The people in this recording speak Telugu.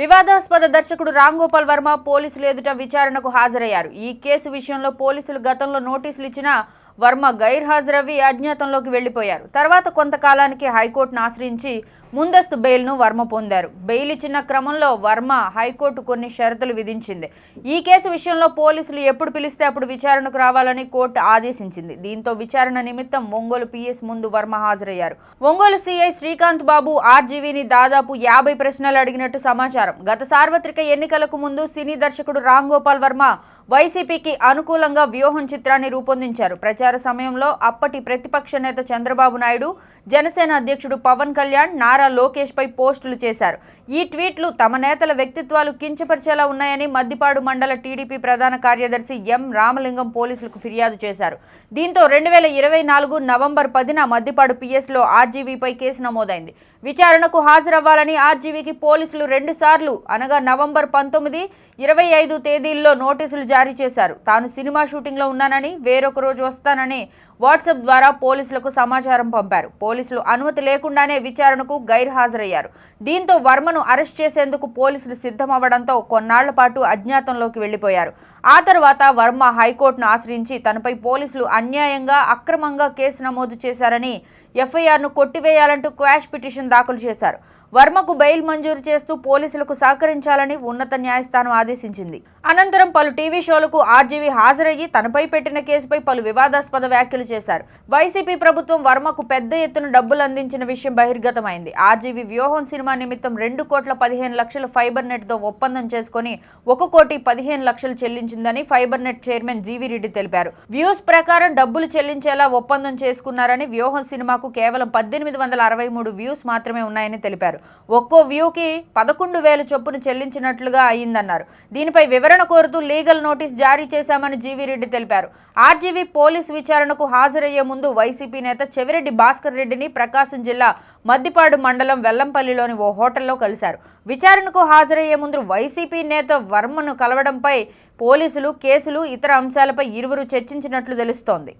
వివాదాస్పద దర్శకుడు రామ్ గోపాల్ వర్మ పోలీసులు ఎదుట విచారణకు హాజరయ్యారు. ఈ కేసు విషయంలో పోలీసులు గతంలో నోటీసులు ఇచ్చినా వర్మ గైర్హాజరవి అజ్ఞాతంలోకి వెళ్ళిపోయారు తర్వాత కొంతకాలానికి హైకోర్టును ఆశ్రయించి ముందస్తు బెయిల్ను వర్మ పొందారు. బెయిల్ ఇచ్చిన క్రమంలో వర్మ హైకోర్టు కొన్ని షరతులు విధించింది. ఈ కేసు విషయంలో పోలీసులు ఎప్పుడు పిలిస్తే అప్పుడు విచారణకు రావాలని కోర్టు ఆదేశించింది. దీంతో విచారణ నిమిత్తం ఒంగోలు పిఎస్ ముందు వర్మ హాజరయ్యారు. ఒంగోలు సిఐ శ్రీకాంత్ బాబు ఆర్జీవీని దాదాపు యాభై ప్రశ్నలు అడిగినట్టు సమాచారం. గత సార్వత్రిక ఎన్నికలకు ముందు సినీ దర్శకుడు రామ్ గోపాల్ వర్మ వైసీపీకి అనుకూలంగా వ్యూహం చిత్రాన్ని రూపొందించారు. ప్రచార సమయంలో అప్పటి ప్రతిపక్ష నేత చంద్రబాబు నాయుడు జనసేన అధ్యక్షుడు పవన్ కళ్యాణ్ నారా లోకేష్ పై పోస్టులు చేశారు. ఈ ట్వీట్లు తమ నేతల వ్యక్తిత్వాలు కించపరిచేలా ఉన్నాయని మద్దిపాడు మండల టీడీపీ ప్రధాన కార్యదర్శి ఎం రామలింగం పోలీసులకు ఫిర్యాదు చేశారు. దీంతో రెండు వేల ఇరవై నాలుగు నవంబర్ పదిన మద్దిపాడు పిఎస్లో ఆర్జీవీపై కేసు నమోదైంది. విచారణకు హాజరవ్వాలని ఆర్జీవీకి పోలీసులు రెండుసార్లు అనగా నవంబర్ పంతొమ్మిది ఇరవై ఐదు తేదీల్లో నోటీసులు జారీ చేశారు. తాను సినిమా షూటింగ్లో ఉన్నానని వేరొక రోజు వస్తానని వాట్సాప్ ద్వారా పోలీసులకు సమాచారం పంపారు. పోలీసులు అనుమతి లేకుండానే విచారణకు గైర్హాజరయ్యారు. దీంతో వర్మను అరెస్ట్ చేసేందుకు పోలీసులు సిద్ధమవ్వడంతో కొన్నాళ్ళ పాటు అజ్ఞాతంలోకి వెళ్ళిపోయారు ఆ తర్వాత వర్మ హైకోర్టును ఆశ్రయించి తనపై పోలీసులు అన్యాయంగా అక్రమంగా కేసు నమోదు చేశారని ఎఫ్ఐఆర్ను కొట్టివేయాలంటూ క్వాష్ పిటిషన్ దాఖలు చేశారు. వర్మకు బెయిల్ మంజూరు చేస్తూ పోలీసులకు సహకరించాలని ఉన్నత న్యాయస్థానం ఆదేశించింది. అనంతరం పలు టీవీ షోలకు ఆర్జీవీ హాజరయ్యి తనపై పెట్టిన కేసుపై పలు వివాదాస్పద వ్యాఖ్యలు చేశారు. వైసీపీ ప్రభుత్వం వర్మకు పెద్ద ఎత్తున డబ్బులు అందించిన విషయం బహిర్గతమైంది. ఆర్జీవీ వ్యూహం సినిమా నిమిత్తం రెండు కోట్ల పదిహేను లక్షల ఫైబర్ నెట్తో ఒప్పందం చేసుకుని ఒక కోటి పదిహేను లక్షలు చెల్లించిందని fiber net chairman GV Reddy తెలిపారు. వ్యూస్ ప్రకారం డబ్బులు చెల్లించేలా ఒప్పందం చేసుకున్నారని వ్యూహం సినిమాకు కేవలం పద్దెనిమిది వందల అరవై మూడు వ్యూస్ మాత్రమే ఉన్నాయని తెలిపారు. ఒక్కో వ్యూకి పదకొండు వేల చొప్పున చెల్లించినట్లుగా అయిందన్నారు. దీనిపై వివరణ కోరుతూ లీగల్ నోటీస్ జారీ చేశామని జీవీ రెడ్డి తెలిపారు. ఆర్జీవీ పోలీస్ విచారణకు హాజరయ్యే ముందు వైసీపీ నేత చెవిరెడ్డి భాస్కర్ రెడ్డిని ప్రకాశం జిల్లా మద్దిపాడు మండలం వెల్లంపల్లిలోని ఓ హోటల్లో కలిశారు. విచారణకు హాజరయ్యే ముందు వైసీపీ నేత వర్మను కలవడంపై పోలీసులు కేసులు ఇతర అంశాలపై ఇరువురు చర్చించినట్లు తెలుస్తోంది.